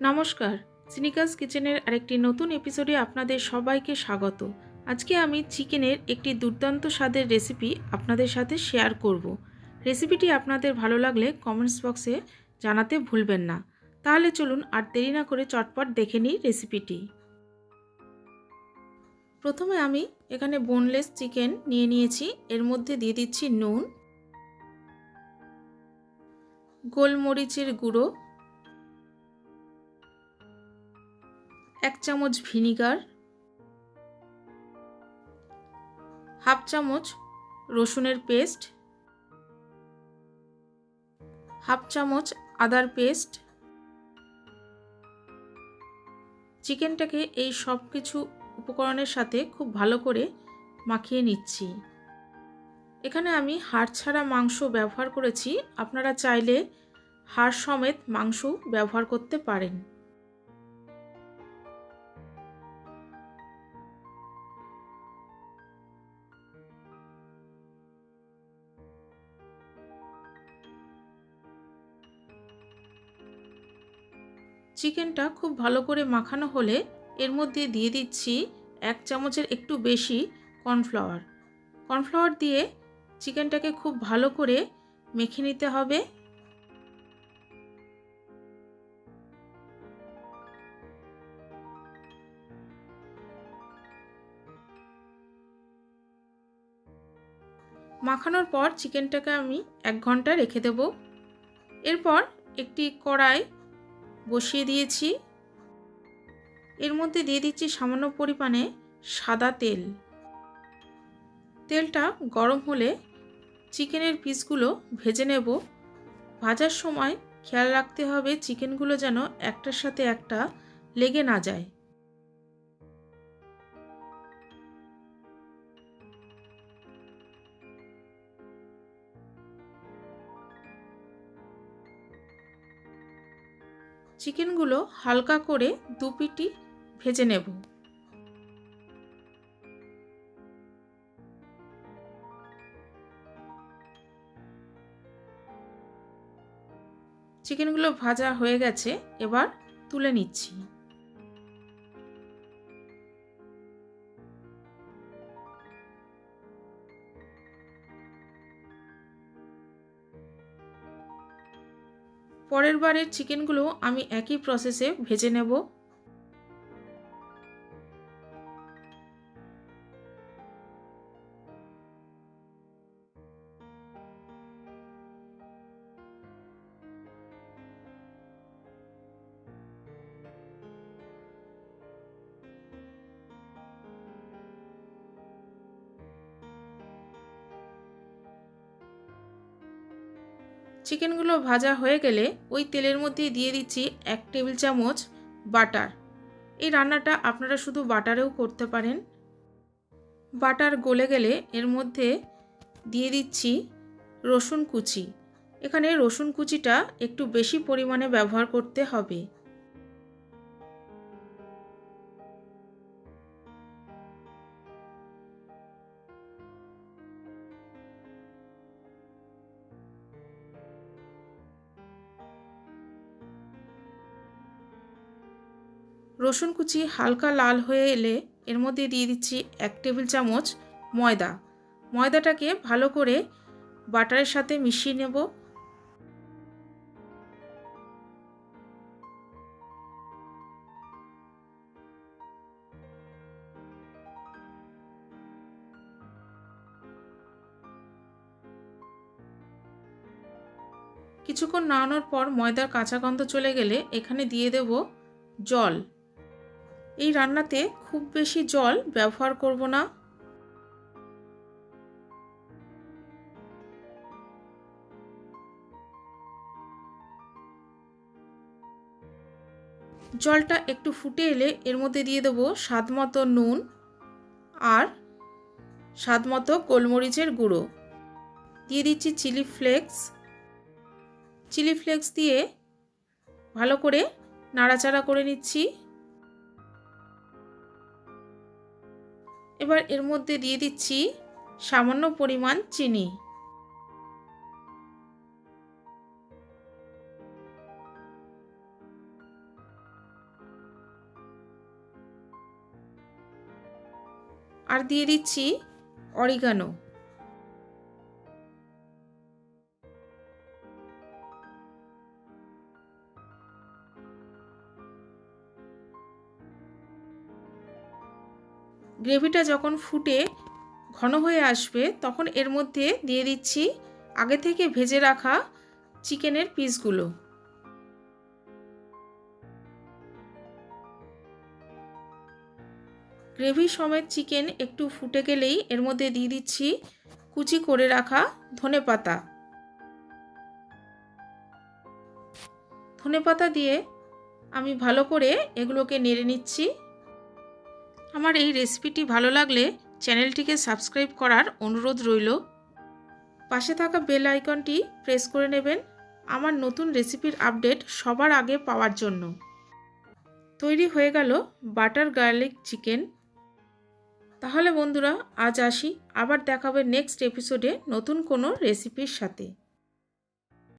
নমস্কার। সিনিকাস কিচেনের আরেকটি নতুন এপিসোডে আপনাদের সবাইকে স্বাগত। আজকে আমি চিকেনের একটি দুর্দান্ত স্বাদের রেসিপি আপনাদের সাথে শেয়ার করব। রেসিপিটি আপনাদের ভালো লাগলে কমেন্টস বক্সে জানাতে ভুলবেন না। তাহলে চলুন আর দেরি না করে চটপট দেখে নিই রেসিপিটি প্রথমে আমি এখানে বোনলেস চিকেন নিয়ে নিয়েছি। এর মধ্যে দিয়ে দিচ্ছি নুন, গোলমরিচের গুঁড়ো এক চামচ ভিনিগার, হাফ চামচ রসুনের পেস্ট, হাফ চামচ আদার পেস্ট। চিকেনটাকে এই সব কিছু উপকরণের সাথে খুব ভালো করে মাখিয়ে নিচ্ছি। এখানে আমি হাড় ছাড়া মাংস ব্যবহার করেছি। আপনারা চাইলে হাড় সমেত মাংস ব্যবহার করতে পারেন। চিকেনটা খুব ভালো করে মাখানো হলে এর মধ্যে দিয়ে দিচ্ছি এক চামচের একটু বেশি কর্নফ্লাওয়ার। কর্নফ্লাওয়ার দিয়ে চিকেনটাকে খুব ভালো করে মেখে নিতে হবে। মাখানোর পর চিকেনটাকে আমি এক ঘণ্টা রেখে দেব। এরপর একটি কড়াই বসিয়ে দিয়েছি। এর মধ্যে দিয়ে দিচ্ছি সামান্য পরিমাণে সাদা তেল। তেলটা গরম হলে চিকেনের পিসগুলো ভেজে নেব। ভাজার সময় খেয়াল রাখতে হবে চিকেনগুলো যেন একটার সাথে একটা লেগে না যায়। চিকেনগুলো হালকা করে দু পিটি ভেজে নেব। চিকেনগুলো ভাজা হয়ে গেছে এবার তুলে নিচ্ছি। পরের বারের চিকেনগুলো আমি একই প্রসেসে ভেজে নেব। চিকেনগুলো ভাজা হয়ে গেলে ওই তেলের মধ্যে দিয়ে দিচ্ছি এক টেবিল চামচ বাটার। এই রান্নাটা আপনারা শুধু বাটারেও করতে পারেন। বাটার গলে গেলে এর মধ্যে দিয়ে দিচ্ছি রসুন কুচি। এখানে রসুন কুচিটা একটু বেশি পরিমাণে ব্যবহার করতে হবে। রসুন কুচি হালকা লাল হয়ে এলে এর মধ্যে দিয়ে দিচ্ছি এক টেবিল চামচ ময়দা। ময়দাটাকে ভালো করে বাটারের সাথে মিশিয়ে নেব। কিছুক্ষণ নাড়ানোর পর ময়দার কাঁচা গন্ধ চলে গেলে এখানে দিয়ে দেব জল। এই রান্নাতে খুব বেশি জল ব্যবহার করব না। জলটা একটু ফুটে এলে এর মধ্যে দিয়ে দেবো স্বাদ মতো নুন আর স্বাদ মতো গোলমরিচের গুঁড়ো। দিয়ে দিচ্ছি চিলি ফ্লেক্স। চিলি ফ্লেক্স দিয়ে ভালো করে নাড়াচাড়া করে নিচ্ছি। এবার এর মধ্যে দিয়ে দিচ্ছি সামান্য পরিমাণ চিনি। আর দিয়ে দিচ্ছি অরিগানো। গ্রেভিটা যখন ফুটে ঘন হয়ে আসবে, তখন এর মধ্যে দিয়ে দিচ্ছি আগে থেকে ভেজে রাখা চিকেনের পিসগুলো। গ্রেভি সমেত চিকেন একটু ফুটে গেলেই এর মধ্যে দিয়ে দিচ্ছি কুচি করে রাখা ধনে পাতা। ধনে পাতা দিয়ে আমি ভালো করে এগুলোকে নেড়ে নিচ্ছি। আমার এই রেসিপিটি ভালো লাগলে চ্যানেলটিকে সাবস্ক্রাইব করার অনুরোধ রইল। পাশে থাকা বেল আইকনটি প্রেস করে নেবেন আমার নতুন রেসিপির আপডেট সবার আগে পাওয়ার জন্য। তৈরি হয়ে গেল বাটার গার্লিক চিকেন তাহলে বন্ধুরা, আজ আসি। আবার দেখাবে নেক্সট এপিসোডে নতুন কোনো রেসিপির সাথে।